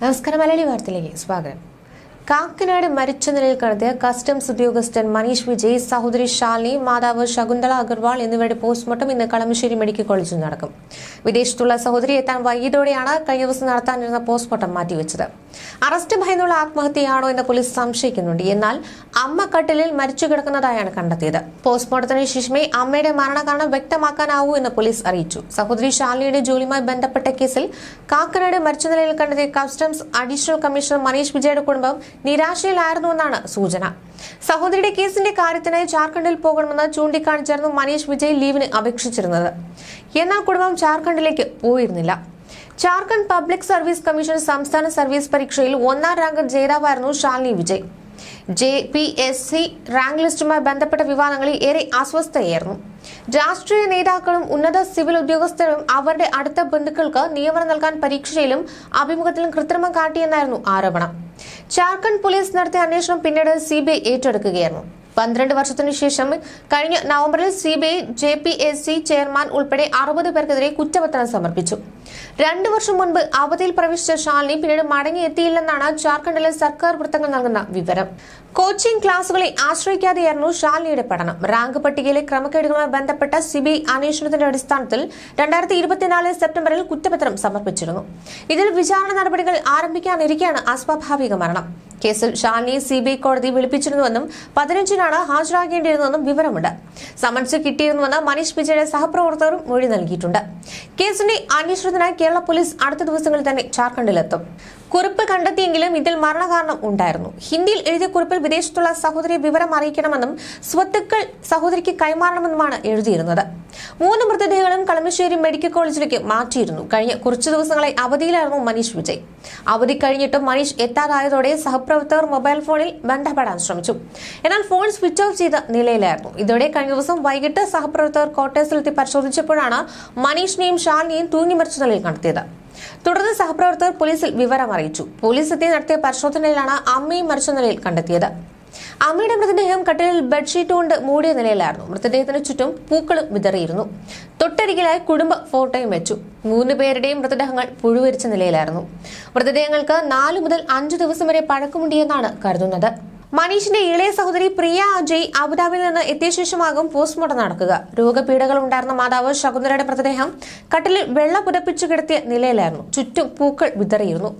നമസ്കാരം മലയാളി വാർത്തയിലേക്ക് സ്വാഗതം. കാക്കനാട് മരിച്ച നിലയിൽ കണ്ടെത്തിയ കസ്റ്റംസ് ഉദ്യോഗസ്ഥൻ മനീഷ് വിജയ് സഹോദരി ഷാലിനി മാതാവ് ശകുന്തള അഗർവാൾ എന്നിവരുടെ പോസ്റ്റ്മോർട്ടം ഇന്ന് കളമശ്ശേരി മെഡിക്കൽ കോളേജിൽ നടക്കും. വിദേശത്തുള്ള സഹോദരി എത്താൻ വൈകിയതോടെയാണ് കഴിഞ്ഞ ദിവസം നടത്താനിരുന്ന പോസ്റ്റ്മോർട്ടം മാറ്റിവെച്ചത്. അറസ്റ്റ് ഭയന്നുള്ള ആത്മഹത്യയാണോ എന്ന് പോലീസ് സംശയിക്കുന്നുണ്ട്. എന്നാൽ അമ്മ കട്ടിലിൽ മരിച്ചു കിടക്കുന്നതായാണ് കണ്ടെത്തിയത്. പോസ്റ്റ്മോർട്ടത്തിന് ശേഷമേ അമ്മയുടെ മരണകാരണം വ്യക്തമാക്കാനാവൂ എന്ന് പോലീസ് അറിയിച്ചു. സഹോദരി ഷാലിയുടെ ജോലിയുമായി ബന്ധപ്പെട്ട കേസിൽ കാക്കനാട് മരിച്ച നിലയിൽ കണ്ടെത്തിയ കസ്റ്റംസ് അഡീഷണൽ കമ്മീഷണർ മനീഷ് വിജയുടെ കുടുംബം നിരാശയിലായിരുന്നുവെന്നാണ് സൂചന. സഹോദരിയുടെ കേസിന്റെ കാര്യത്തിനായി ജാർഖണ്ഡിൽ പോകണമെന്ന് ചൂണ്ടിക്കാണിച്ചായിരുന്നു മനീഷ് വിജയ് ലീവിന് അപേക്ഷിച്ചിരുന്നത്. എന്നാൽ കുടുംബം ജാർഖണ്ഡിലേക്ക് പോയിരുന്നില്ല. ജാർഖണ്ഡ് പബ്ലിക് സർവീസ് കമ്മീഷൻ സംസ്ഥാന സർവീസ് പരീക്ഷയിൽ ഒന്നാം rank ജേതാവായിരുന്നു Shalini Vijay. J P S C rank ലിസ്റ്റുമായി ബന്ധപ്പെട്ട വിവാദങ്ങളിൽ ഏറെ അസ്വസ്ഥയായിരുന്നു. രാഷ്ട്രീയ നേതാക്കളും ഉന്നത സിവിൽ ഉദ്യോഗസ്ഥരും അവരുടെ അടുത്ത ബന്ധുക്കൾക്ക് നിയമനം നൽകാൻ പരീക്ഷയിലും അഭിമുഖത്തിലും കൃത്രിമം കാട്ടിയെന്നായിരുന്നു ആരോപണം. ജാർഖണ്ഡ് പോലീസ് നടത്തിയ അന്വേഷണം പിന്നീട് സി ബി ഐ ഏറ്റെടുക്കുകയായിരുന്നു. പന്ത്രണ്ട് വർഷത്തിനു ശേഷം കഴിഞ്ഞ നവംബറിൽ C B I J P S C chairman ഉൾപ്പെടെ അറുപത് പേർക്കെതിരെ കുറ്റപത്രം സമർപ്പിച്ചു. രണ്ടു വർഷം മുൻപ് അവധിയിൽ പ്രവേശിച്ച ശാലിനി പിന്നീട് മടങ്ങിയെത്തിയില്ലെന്നാണ് ജാർഖണ്ഡിലെ സർക്കാർ വൃത്തങ്ങൾ നൽകുന്ന വിവരം. കോച്ചിംഗ് ക്ലാസുകളെ ആശ്രയിക്കാതെയായിരുന്നു ശാലിനിയുടെ പഠനം. റാങ്ക് പട്ടികയിലെ ക്രമക്കേടുകളുമായി ബന്ധപ്പെട്ട സിബിഐ അന്വേഷണത്തിന്റെ അടിസ്ഥാനത്തിൽ രണ്ടായിരത്തി ഇരുപത്തിനാല് സെപ്റ്റംബറിൽ കുറ്റപത്രം സമർപ്പിച്ചിരുന്നു. ഇതിൽ വിചാരണ നടപടികൾ ആരംഭിക്കാനിരിക്കെയാണ് അസ്വാഭാവിക മരണം. കേസിൽ ഷാനിയെ സി ബി ഐ കോടതി വിളിപ്പിച്ചിരുന്നുവെന്നും പതിനഞ്ചിനാണ് ഹാജരാകേണ്ടിയിരുന്നതെന്നും വിവരമുണ്ട്. സമൻസ് കിട്ടിയിരുന്നുവെന്ന് മനീഷ് വിജയുടെ സഹപ്രവർത്തകരും മൊഴി നൽകിയിട്ടുണ്ട്. കേസിന്റെ അന്വേഷണത്തിനായി കേരള പോലീസ് അടുത്ത ദിവസങ്ങളിൽ തന്നെ ജാർഖണ്ഡിലെത്തും. കുറിപ്പ് കണ്ടെത്തിയെങ്കിലും ഇതിൽ മരണകാരണം ഉണ്ടായിരുന്നു. ഹിന്ദിയിൽ എഴുതിയ കുറിപ്പിൽ വിദേശത്തുള്ള സഹോദരിയെ വിവരം അറിയിക്കണമെന്നും സ്വത്തുക്കൾ സഹോദരിക്ക് കൈമാറണമെന്നുമാണ് എഴുതിയിരുന്നത്. മൂന്ന് മൃതദേഹങ്ങളും കളമശ്ശേരി മെഡിക്കൽ കോളേജിലേക്ക് മാറ്റിയിരുന്നു. കഴിഞ്ഞ കുറച്ചു ദിവസങ്ങളായി അവധിയിലായിരുന്നു മനീഷ് വിജയ്. അവധി കഴിഞ്ഞിട്ടും മനീഷ് എത്താതായതോടെ സഹപ്രവർത്തകർ മൊബൈൽ ഫോണിൽ ബന്ധപ്പെടാൻ ശ്രമിച്ചു. എന്നാൽ ഫോൺ സ്വിച്ച് ഓഫ് ചെയ്ത നിലയിലായിരുന്നു. ഇതോടെ കഴിഞ്ഞ ദിവസം വൈകിട്ട് സഹപ്രവർത്തകർ ക്വാർട്ടേഴ്സിലെത്തി പരിശോധിച്ചപ്പോഴാണ് മനീഷിനെയും ഷാലിനെയും തൂങ്ങി മരിച്ച നിലയിൽ കണ്ടെത്തിയത്. തുടർന്ന് സഹപ്രവർത്തകർ പോലീസിൽ വിവരം അറിയിച്ചു പോലീസ് എത്തി നടത്തിയ പരിശോധനയിലാണ് അമ്മയും മരിച്ച നിലയിൽ കണ്ടെത്തിയത്. അമ്മയുടെ മൃതദേഹം കട്ടിലിൽ ബെഡ്ഷീറ്റ് കൊണ്ട് മൂടിയ നിലയിലായിരുന്നു. മൃതദേഹത്തിന് ചുറ്റും പൂക്കളും വിതറിയിരുന്നു. തൊട്ടരികിലായി കുടുംബ ഫോട്ടോയും വെച്ചു. മൂന്ന് പേരുടെയും മൃതദേഹങ്ങൾ പുഴുവരിച്ച നിലയിലായിരുന്നു. മൃതദേഹങ്ങൾക്ക് നാലു മുതൽ അഞ്ചു ദിവസം വരെ പഴക്കമുണ്ടെന്നാണ് കരുതുന്നത്. മനീഷിന്റെ ഇളയ സഹോദരി പ്രിയ അജയ് അബുദാബിയിൽ നിന്ന് എത്തിയ ശേഷമാകും പോസ്റ്റ്മോർട്ടം നടക്കുക. രോഗപീഠകൾ ഉണ്ടായിരുന്ന മാതാവ് ശകുന്തരയുടെ മൃതദേഹം കട്ടിലിൽ വെള്ള പുതപ്പിച്ചു കിടത്തിയ നിലയിലായിരുന്നു. ചുറ്റും പൂക്കൾ വിതറിയിരുന്നു.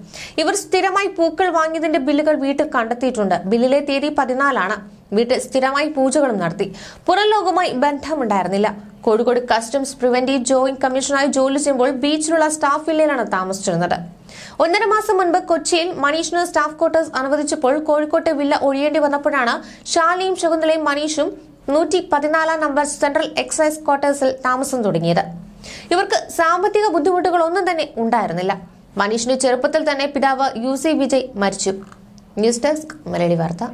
ഇവർ സ്ഥിരമായി പൂക്കൾ വാങ്ങിയതിന്റെ ബില്ലുകൾ വീട്ടിൽ കണ്ടെത്തിയിട്ടുണ്ട്. ബില്ലിലെ തീയതി പതിനാലാണ്. വീട്ടിൽ സ്ഥിരമായി പൂജകളും നടത്തി. പുറം ലോകവുമായി ബന്ധമുണ്ടായിരുന്നില്ല. കോഴിക്കോട് കസ്റ്റംസ് പ്രിവന്റീവ് ജോയിന്റ് കമ്മീഷണറായി ജോലി ചെയ്യുമ്പോൾ ബീച്ചിലുള്ള സ്റ്റാഫ് വില്ലയിലാണ് താമസിച്ചിരുന്നത്. ഒന്നര മാസം മുൻപ് കൊച്ചിയിൽ മനീഷിന് സ്റ്റാഫ് ക്വാർട്ടേഴ്സ് അനുവദിച്ചപ്പോൾ കോഴിക്കോട്ടെ വില്ല ഒഴിയേണ്ടി വന്നപ്പോഴാണ് ഷാലിയും ശകുന്തളയും മനീഷും നൂറ്റി പതിനാലാം നമ്പർ സെൻട്രൽ എക്സൈസ് ക്വാർട്ടേഴ്സിൽ താമസം തുടങ്ങിയത്. ഇവർക്ക് സാമ്പത്തിക ബുദ്ധിമുട്ടുകൾ ഒന്നും തന്നെ ഉണ്ടായിരുന്നില്ല. മനീഷിന്റെ ചെറുപ്പത്തിൽ തന്നെ പിതാവ് യു സി വിജയ് മരിച്ചു. ന്യൂസ് ഡെസ്ക് മലയാളി വാർത്ത.